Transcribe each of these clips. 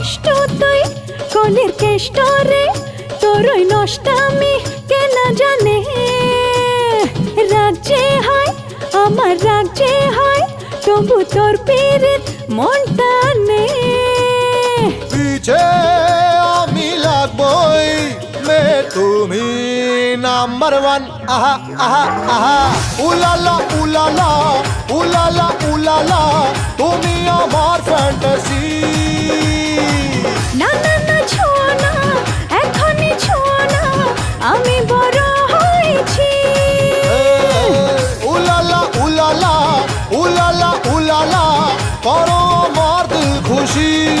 দুষ্ট রে? তোর ওই নষ্টামি কে না জানে? রাগ হয়, আমার রাগ যে হয়, তবু তোর পীড়িত মনটা নে। পিছে আমি লাগবই মে তুমি নাম্বার ওয়ান। আহা আহা আহা। উলালা উলালা উলালা উলালা। তুমি আমার ফ্যান্টাসি আমি বড় হয়েছি। উলালা উলালা উলালা উলালা করো আমার খুশি।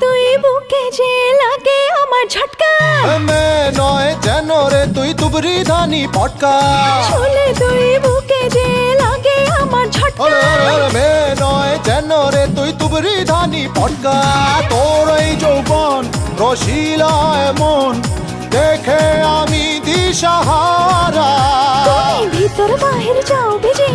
তুই বুকে যে লাগে আমার ঝটকা। মে নয় যেন রে তুই তুবরি ধানি পটকা। ছুলে তুই বুকে যে লাগে আমার ঝটকা। মে নয় যেন রে তুই তুবরি ধানি পটকা। তোর এই যৌবন রশিলা এমন দেখে আমি দিশাহারা। ভিতর বাহির যাও ভিজিয়ে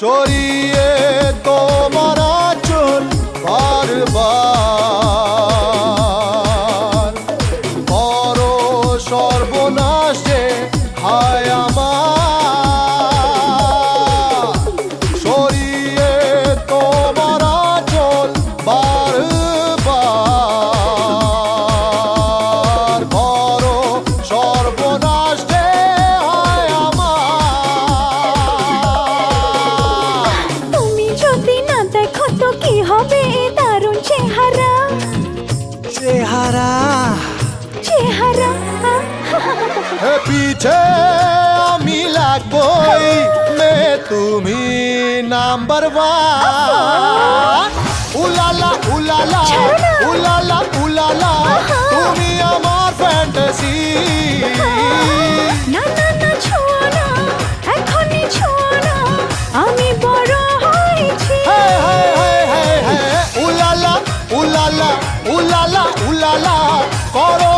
Chorei পিছে আমি লাগবই মে তুমি নাম্বার ওয়ান। উলালা উলালা উলালা উলালা তুমি আমার ফ্যান্টাসি না না না ছোঁয়া না এখনই ছোঁয়া না উলালা উলালা উলালা উলালা করো